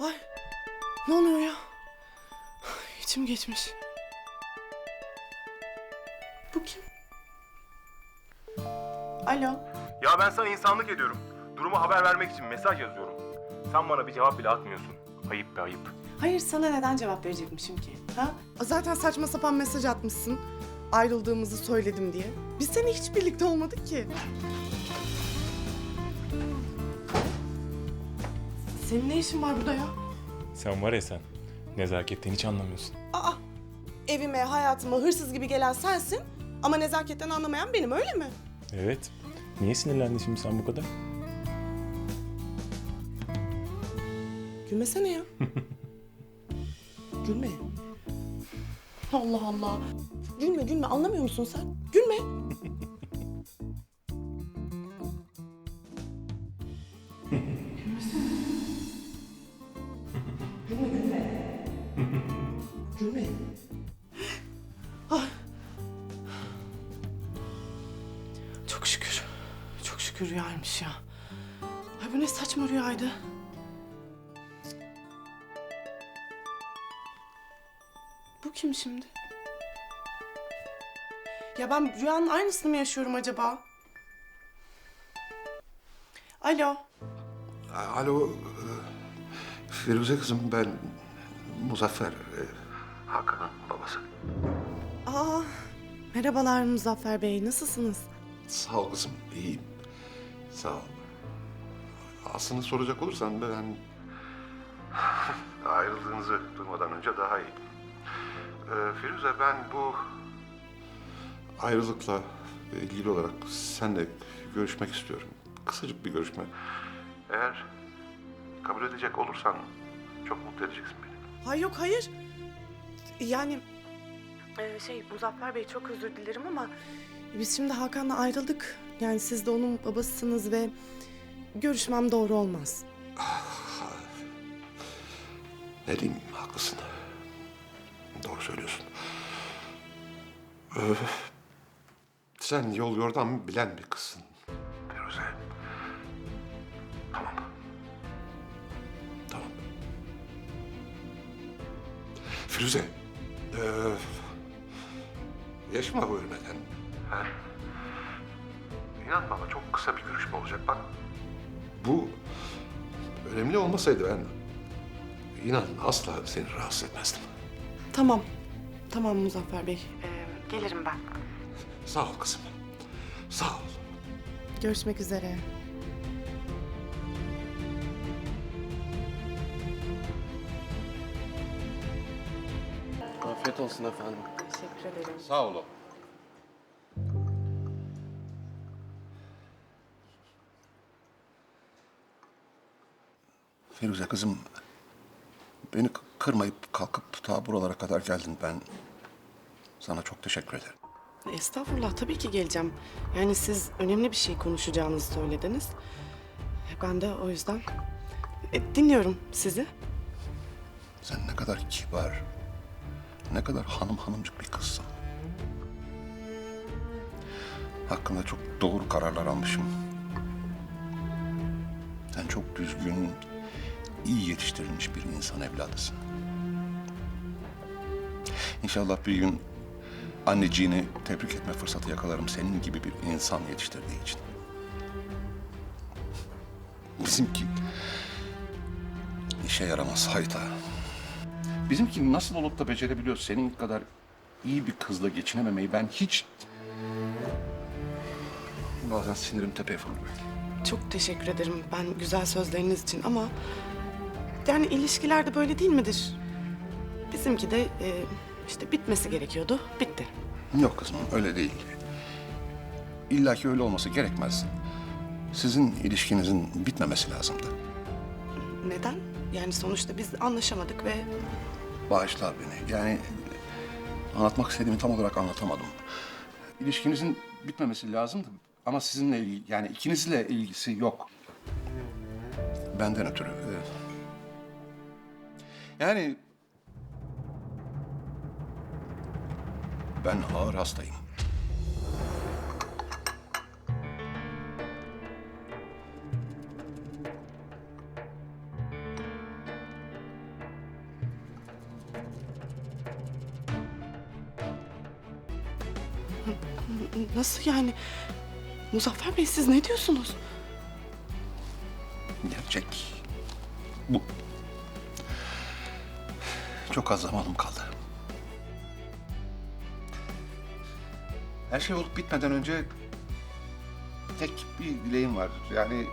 Ay ne oluyor ya? İçim geçmiş. Bu kim? Alo. Ya ben sana insanlık ediyorum. Durumu haber vermek için mesaj yazıyorum. Sen bana bir cevap bile atmıyorsun. Ayıp be ayıp. Hayır sana neden cevap verecekmişim ki? Ha? Zaten saçma sapan mesaj atmışsın. Ayrıldığımızı söyledim diye. Biz seninle hiç birlikte olmadık ki. Senin ne işin var burada ya? Sen var ya sen. Nezaketten hiç anlamıyorsun. Aa, evime, hayatıma hırsız gibi gelen sensin ama nezaketten anlamayan benim öyle mi? Evet. Niye sinirlendin şimdi sen bu kadar? Gülmesene ya. gülme. Allah Allah. Gülme gülme anlamıyor musun sen? Gülme. Gülme. Ah. Çok şükür. Çok şükür rüyaymış ya. Ay bu ne saçma rüyaydı. Bu kim şimdi? Ya ben rüyanın aynısını mı yaşıyorum acaba? Alo. Alo, e, Firuze kızım ben Muzaffer. e, Hakan'ın babası. Aa, merhabalar Muzaffer Bey. Nasılsınız? Sağ ol kızım, iyiyim. Sağ ol. Aslında soracak olursan ben ayrıldığınızı duymadan önce daha iyiydim. Ee, Firuze ben bu ayrılıkla ilgili olarak seninle görüşmek istiyorum. Kısacık bir görüşme. Eğer kabul edecek olursan çok mutlu edeceksin beni. Hayır yok hayır. Yani e, şey Muzaffer Bey çok özür dilerim ama biz şimdi Hakan'la ayrıldık. Yani siz de onun babasısınız ve görüşmem doğru olmaz. Ne diyeyim haklısın. Doğru söylüyorsun. Ee, sen yol yordan bilen bir kızsın. Firuze. Tamam. Tamam. Firuze. Ee, yaşıma bölmeden. He? İnan bana çok kısa bir görüşme olacak. Bak bu önemli olmasaydı ben inan asla seni rahatsız etmezdim. Tamam. Tamam Muzaffer Bey. gelirim ben. Sağ ol kızım. Sağ ol. Görüşmek üzere. Afiyet olsun efendim. Teşekkür ederim. Sağ ol. Firuze kızım, beni kırmayıp kalkıp ta buralara kadar geldin. Ben sana çok teşekkür ederim. Estağfurullah tabii ki geleceğim. Yani siz önemli bir şey konuşacağınızı söylediniz. Ben de o yüzden e, dinliyorum sizi. Sen ne kadar kibar, ne kadar hanım hanımcık bir kızsın. Hakkında çok doğru kararlar almışım. Sen çok düzgün, iyi yetiştirilmiş bir insan evladısın. İnşallah bir gün anneciğini tebrik etme fırsatı yakalarım senin gibi bir insan yetiştirdiği için. Bizimki işe yaramaz hayta. Bizimki nasıl olup da becerebiliyor senin kadar iyi bir kızla geçinememeyi ben hiç... Bazen sinirim tepeye fırlıyor. Çok teşekkür ederim ben güzel sözleriniz için ama... Yani ilişkilerde böyle değil midir? Bizimki de e, işte bitmesi gerekiyordu. Bitti. Yok kızım öyle değil. İlla ki öyle olması gerekmez. Sizin ilişkinizin bitmemesi lazımdı. Neden? Yani sonuçta biz anlaşamadık ve Bağışla beni. Yani anlatmak istediğimi tam olarak anlatamadım. İlişkinizin bitmemesi lazımdı ama sizinle ilgili, yani ikinizle ilgisi yok. Benden ötürü. Yani ben ağır hastayım. Nasıl yani? Muzaffer Bey siz ne diyorsunuz? Gerçek bu. Çok az zamanım kaldı. Her şey olup bitmeden önce tek bir dileğim var. Yani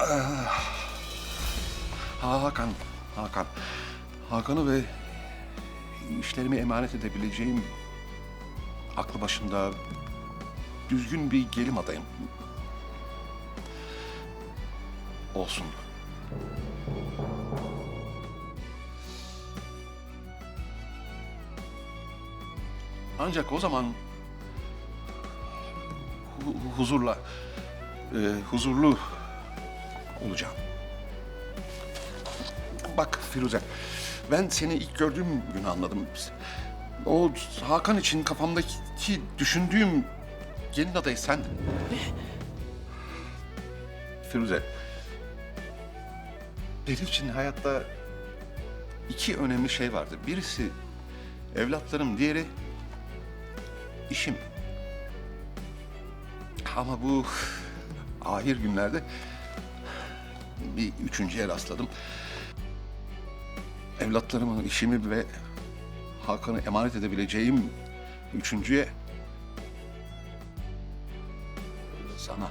ah, Hakan Hakan. Hakan'ı ve işlerimi emanet edebileceğim aklı başında düzgün bir gelim adayım. Olsun. Ancak o zaman hu- huzurla, e, huzurlu olacağım. Bak Firuze, ben seni ilk gördüğüm gün anladım. O Hakan için kafamdaki düşündüğüm gelin adayı sendin. Firuze, benim için hayatta iki önemli şey vardı. Birisi evlatlarım, diğeri işim. Ama bu ahir günlerde bir üçüncüye rastladım. Evlatlarımı, işimi ve Hakan'ı emanet edebileceğim üçüncüye sana.